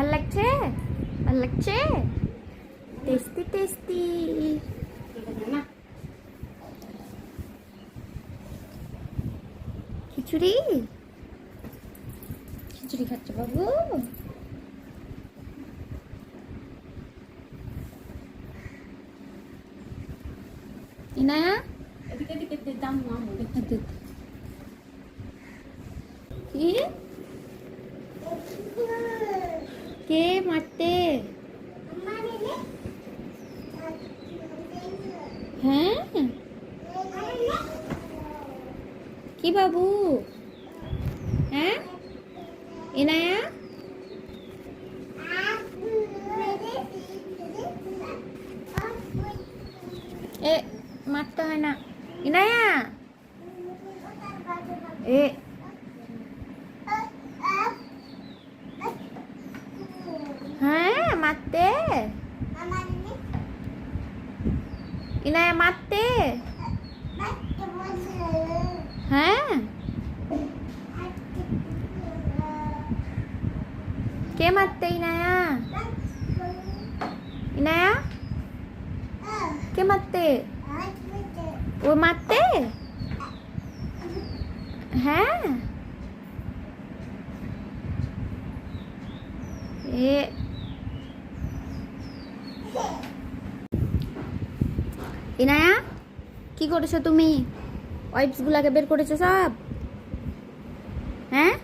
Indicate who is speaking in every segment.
Speaker 1: ভালো লাগছে ভালো লাগছে টেস্টি টেস্টি খিচুড়ি খিচুড়ি খাচ্ছে বাবু ইনায়া এদিকে এদিকে দাম কি কে মারতে? হ্যাঁ? কি বাবু? হ্যাঁ? ইনায়া এ মারতে হয় না। ইনায়া এ 待って
Speaker 2: ママにね
Speaker 1: いない待って
Speaker 2: 待ってます
Speaker 1: えけ待っていなやいなやけ待ってお待ってはあえー ইনায়া, কি করেছ তুমি? ওয়াইপসগুলাকে বের করেছ সব? হ্যাঁ?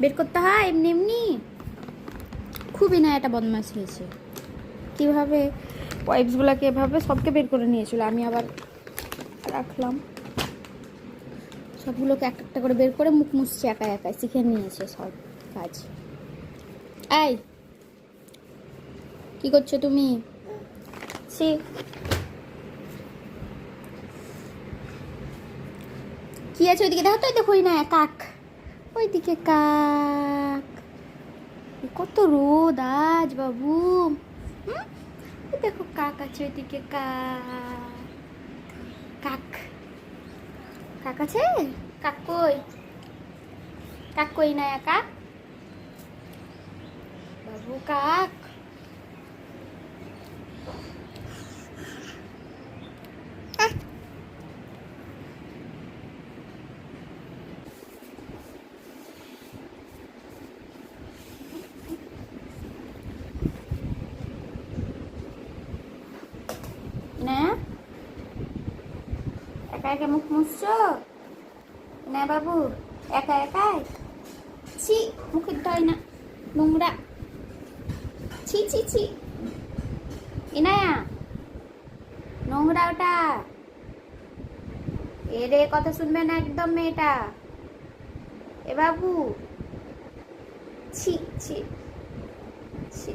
Speaker 1: বের করতে হয় এমনি এমনি? খুব ইনায়াটা বদমাস হয়েছে। কীভাবে ওয়াইপসগুলাকে এভাবে সবকে বের করে নিয়েছিল? আমি আবার রাখলাম। সবগুলোকে এক একটা করে বের করে মুখ মুছছে একা একাই, শিখে নিয়েছে সব কাজ। এই, কি করছ তুমি? সে কি আছে ওইদিকে? দেখো তো দেখো না, কাক। ওইদিকে কাক। কত রোদ আজ বাবু। দেখো কাক আছে ওইদিকে, কাক। কাক। কাক আছে? কাক কই? কাক কই না, কাক? বাবু, কাক আহ! না একা একা মুখ মুছছো? না বাবু, একা একাই? ছি, মুখের ধয় না, নোংরা। ছি ছি ছি। ইনায়া নোংরা ওটা। এরে কথা শুনবে না একদম মেয়েটা। এ বাবু, ছি ছি ছি।